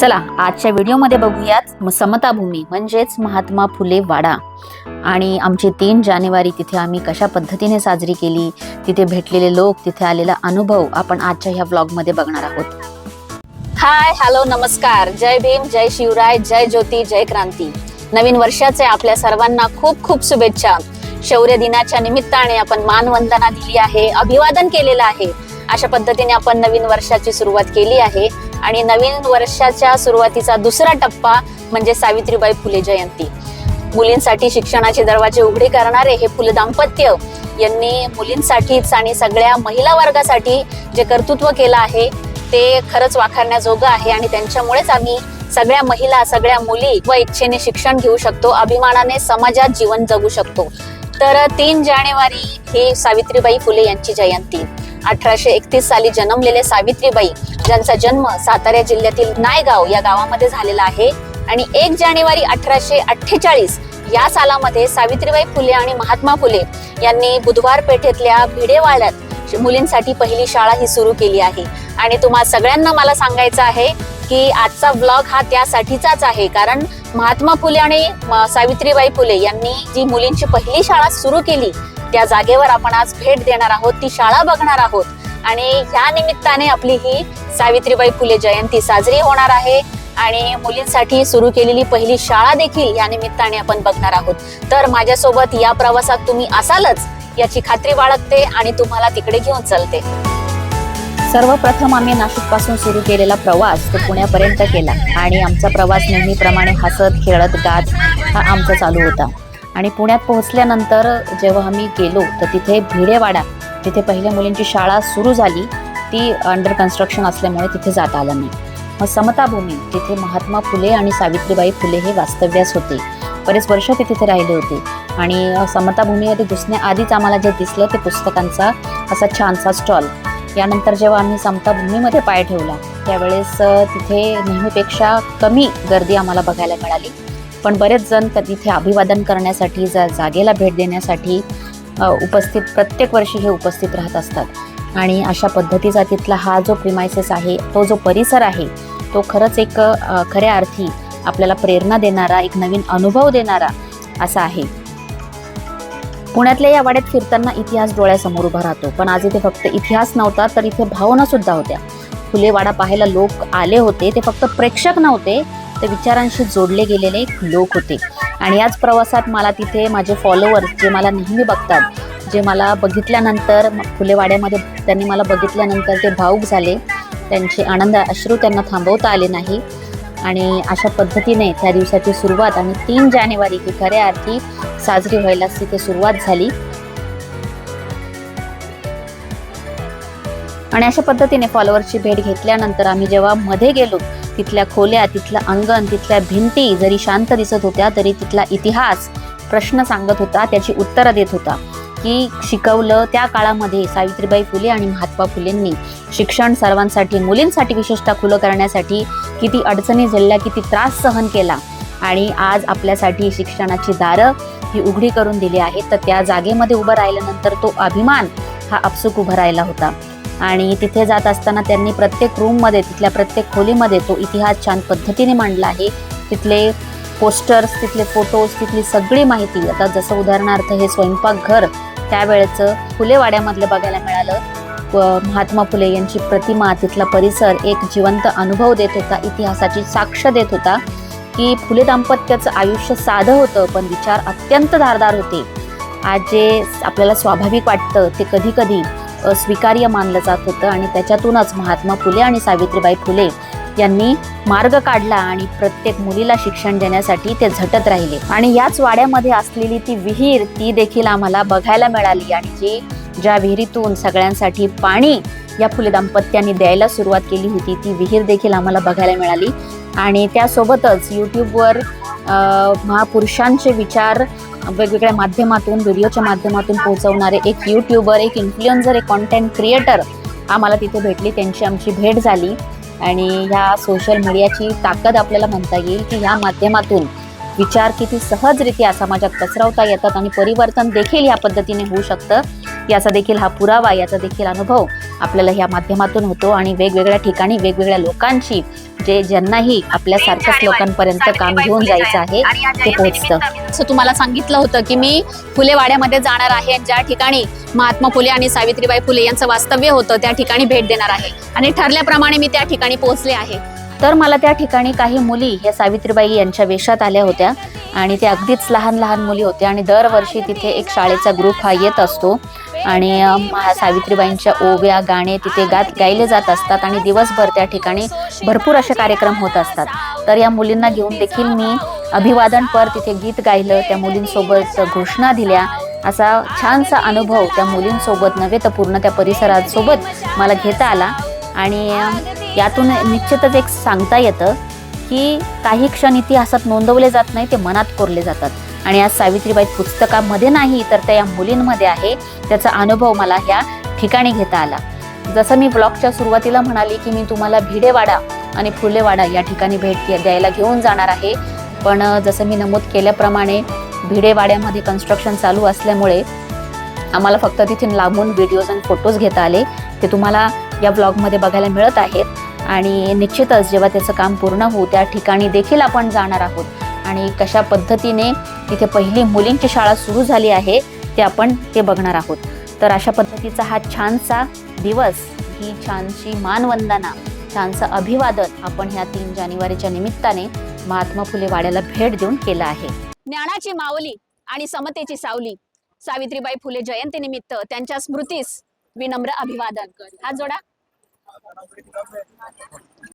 चला आजच्या व्हिडिओमध्ये बघूयात समताभूमी म्हणजेच महात्मा फुले वाडा. आणि आमची तीन जानेवारी तिथे आम्ही कशा पद्धतीने साजरी केली तिथे भेटलेले लोक तिथे आलेला अनुभव आपण आजच्या ह्या ब्लॉगमध्ये बघणार आहोत. हाय हॅलो नमस्कार. जय भीम जय शिवराय जय ज्योती जय क्रांती. नवीन वर्षाचे आपल्या सर्वांना खूप खूप शुभेच्छा. शौर्य दिनाच्या निमित्ताने आपण मानवंदना दिली आहे अभिवादन केलेलं आहे. अशा पद्धतीने आपण नवीन वर्षाची सुरुवात केली आहे. आणि नवीन वर्षाच्या सुरुवातीचा दुसरा टप्पा म्हणजे सावित्रीबाई फुले जयंती. मुलींसाठी शिक्षणाचे दरवाजे उघडे करणारे हे फुले दाम्पत्य यांनी मुलींसाठीच आणि सगळ्या महिला वर्गासाठी जे कर्तृत्व केलं आहे ते खरंच वाखरण्याजोगं आहे आणि त्यांच्यामुळेच आम्ही सगळ्या महिला सगळ्या मुली व इच्छेने शिक्षण घेऊ शकतो अभिमानाने समाजात जीवन जगू शकतो. तर तीन जानेवारी ही सावित्रीबाई फुले यांची जयंती. अठराशे एकतीस साली जन्मलेले सावित्रीबाई ज्यांचा जन्म सातारा जिल्ह्यातील नायगाव या गावामध्ये झालेला आहे. आणि एक जानेवारी अठराशे अठ्ठेचाळीस या सालामध्ये सावित्रीबाई फुले आणि महात्मा फुले यांनी बुधवार पेठेतल्या भिडेवाड्यात मुलींसाठी पहिली शाळा ही सुरू केली आहे. आणि तुम्हा सगळ्यांना मला सांगायचं आहे की आजचा ब्लॉग हा त्यासाठीचाच आहे. कारण महात्मा फुले आणि सावित्रीबाई फुले यांनी जी मुलींची पहिली शाळा सुरू केली त्या जागेवर आपण आज भेट देणार आहोत ती शाळा बघणार आहोत. आणि ह्या निमित्ताने आपली ही सावित्रीबाई फुले जयंती साजरी होणार आहे आणि मुलींसाठी सुरू केलेली पहिली शाळा देखील या निमित्ताने आपण बघणार आहोत. तर माझ्यासोबत या प्रवासात तुम्ही असालच याची खात्री बाळगते आणि तुम्हाला तिकडे घेऊन चलते. सर्वप्रथम आम्ही नाशिकपासून सुरू केलेला प्रवास तो पुण्यापर्यंत केला आणि आमचा प्रवास नेहमीप्रमाणे हसत खेळत गात हा आमचा चालू होता. आणि पुण्यात पोहोचल्यानंतर जेव्हा आम्ही गेलो तर तिथे भिडेवाडा तिथे पहिल्या मुलींची शाळा सुरू झाली. ती अंडर कन्स्ट्रक्शन असल्यामुळे तिथे जाता आलं नाही मग समताभूमी तिथे महात्मा फुले आणि सावित्रीबाई फुले हे वास्तव्यास होते. बरेच वर्ष ते तिथे राहिले होते. आणि समताभूमीमध्ये घुसण्याआधीच आम्हाला जे दिसलं ते पुस्तकांचा असा छानसा स्टॉल यानंतर जेव्हा आम्ही समताभूमीमध्ये पाय ठेवला त्यावेळेस तिथे नेहमीपेक्षा कमी गर्दी आम्हाला बघायला मिळाली. पण बरेच जण तर तिथे अभिवादन करण्यासाठी जा जागेला भेट देण्यासाठी उपस्थित प्रत्येक वर्षी हे उपस्थित राहत असतात. आणि अशा पद्धतीचा तिथला हा जो प्रिमायसेस आहे तो जो परिसर आहे तो खरंच एक खऱ्या अर्थी आपल्याला प्रेरणा देणारा एक नवीन अनुभव देणारा असा आहे. पुण्यातल्या या वाड्यात फिरताना इतिहास डोळ्यासमोर उभा राहतो. पण आज इथे फक्त इतिहास नव्हता तर इथे भावना सुद्धा होत्या. फुले वाडा पाहायला लोक आले होते ते फक्त प्रेक्षक नव्हते ते विचारांशी जोडले गेलेले एक लोक होते. आणि याच प्रवासात मला तिथे माझे फॉलोअर्स जे मला नेहमी बघतात जे मला बघितल्यानंतर फुलेवाड्यामध्ये त्यांनी मला बघितल्यानंतर ते भाऊक झाले. त्यांचे आनंद अश्रू त्यांना थांबवता आले नाही. आणि अशा पद्धतीने त्या दिवसाची सुरुवात आणि तीन जानेवारी ही खऱ्या अर्थी साजरी व्हायला तिथे सुरुवात झाली. आणि अशा पद्धतीने फॉलोअर्सची भेट घेतल्यानंतर आम्ही जेव्हा मध्ये गेलो तिथल्या खोल्या तिथलं अंगण तिथल्या भिंती जरी शांत दिसत होत्या तरी तिथला इतिहास प्रश्न सांगत होता त्याची उत्तरं देत होता. की शिकवलं त्या काळामध्ये सावित्रीबाई फुले आणि महात्मा फुलेंनी. शिक्षण सर्वांसाठी मुलींसाठी विशेषतः खुलं करण्यासाठी किती अडचणी झेलल्या किती त्रास सहन केला. आणि आज आपल्यासाठी शिक्षणाची दारं ही उघडी करून दिली आहेत तर त्या जागेमध्ये उभं राहिल्यानंतर तो अभिमान हा आपसूक उभा राहिला होता. आणि तिथे जात असताना त्यांनी प्रत्येक रूममध्ये तिथल्या प्रत्येक खोलीमध्ये तो इतिहास छान पद्धतीने मांडला आहे. तिथले पोस्टर्स तिथले फोटोज तिथली सगळी माहिती. आता जसं उदाहरणार्थ हे स्वयंपाकघर त्यावेळेचं फुलेवाड्यामधलं बघायला मिळालं. व महात्मा फुले यांची प्रतिमा तिथला परिसर एक जिवंत अनुभव देत होता इतिहासाची साक्ष देत होता की फुले दाम्पत्याचं आयुष्य साधं होतं पण विचार अत्यंत धारदार होते. आज जे आपल्याला स्वाभाविक वाटतं ते कधी कधी अस्वीकार्य मानलं जात होतं आणि त्याच्यातूनच महात्मा फुले आणि सावित्रीबाई फुले यांनी मार्ग काढला आणि प्रत्येक मुलीला शिक्षण देण्यासाठी ते झटत राहिले. आणि याच वाड्यामध्ये असलेली ती विहीर ती देखील आम्हाला बघायला मिळाली आणि जी ज्या विहिरीतून सगळ्यांसाठी पाणी या फुले दाम्पत्यांनी द्यायला सुरुवात केली होती ती विहीर देखील आम्हाला बघायला मिळाली. आणि त्यासोबतच यूट्यूबवर महापुरुषांचे विचार वेगवेगळ्या माध्यमातून व्हिडिओच्या माध्यमातून पोहोचवणारे एक यूट्यूबर एक इन्फ्लुएन्झर एक कॉन्टेंट क्रिएटर आम्हाला तिथे भेटली. त्यांची आमची भेट झाली. आणि ह्या सोशल मीडियाची ताकद आपल्याला म्हणता येईल की ह्या माध्यमातून विचार किती सहजरित्या समाजात पसरवता येतात आणि परिवर्तन देखील या पद्धतीने होऊ शकतं. याचा देखील हा पुरावा याचा देखील अनुभव आपल्याला ह्या माध्यमातून होतो. आणि वेगवेगळ्या ठिकाणी वेगवेगळ्या लोकांची जे ज्यांनाही आपल्यासारख्याच लोकांपर्यंत काम घेऊन जायचं आहे. ते पोहोचतं. असं तुम्हाला सांगितलं होतं की मी फुलेवाड्यामध्ये जाणार आहे आणि ज्या ठिकाणी महात्मा फुले आणि सावित्रीबाई फुले यांचं वास्तव्य होतं त्या ठिकाणी भेट देणार आहे. आणि ठरल्याप्रमाणे मी त्या ठिकाणी पोहोचले आहे. तर मला त्या ठिकाणी काही मुली ह्या सावित्रीबाई यांच्या वेशात आल्या होत्या आणि त्या अगदीच लहान लहान मुली होत्या आणि दरवर्षी तिथे एक शाळेचा ग्रुप हा येत असतो. आणि सावित्रीबाईंच्या ओव्या गाणे तिथे गात गायले जात असतात आणि दिवसभर त्या ठिकाणी भरपूर असे कार्यक्रम होत असतात. तर या मुलींना घेऊन देखील मी अभिवादनपर तिथे गीत गायलं त्या मुलींसोबत घोषणा दिल्या. असा छानसा अनुभव त्या मुलींसोबत नव्हे तर पूर्ण त्या परिसरासोबत मला घेता आला. आणि यातून निश्चितच एक सांगता येतं की काही क्षण इतिहासात नोंदवले जात नाही ते मनात कोरले जातात. आणि आज सावित्रीबाई पुस्तकामध्ये नाही तर त्या या मुलींमध्ये आहे. त्याचा अनुभव मला ह्या ठिकाणी घेता आला. जसं मी ब्लॉगच्या सुरुवातीला म्हणाली की मी तुम्हाला भिडेवाडा आणि फुलेवाडा या ठिकाणी भेट द्यायला घेऊन जाणार आहे. पण जसं मी नमूद केल्याप्रमाणे भिडेवाड्यामध्ये कन्स्ट्रक्शन चालू असल्यामुळे आम्हाला फक्त तिथे लांबून व्हिडिओज आणि फोटोज घेता आले. ते तुम्हाला या ब्लॉगमध्ये बघायला मिळत आहेत. आणि निश्चितच जेव्हा त्याचं काम पूर्ण होऊ त्या ठिकाणी देखील आपण जाणार आहोत. आणि कशा पद्धतीने तिथे पहिली मुलींची शाळा सुरू झाली आहे ते आपण ते बघणार आहोत. तर अशा पद्धतीचा हा छानसा दिवस ही छानशी मानवंदना छानसं अभिवादन आपण ह्या तीन जानेवारीच्या निमित्ताने महात्मा फुले वाड्याला भेट देऊन केलं आहे. ज्ञानाची माऊली आणि समतेची सावली सावित्रीबाई फुले जयंतीनिमित्त त्यांच्या स्मृतीस विनम्र अभिवादन. हात जोडा.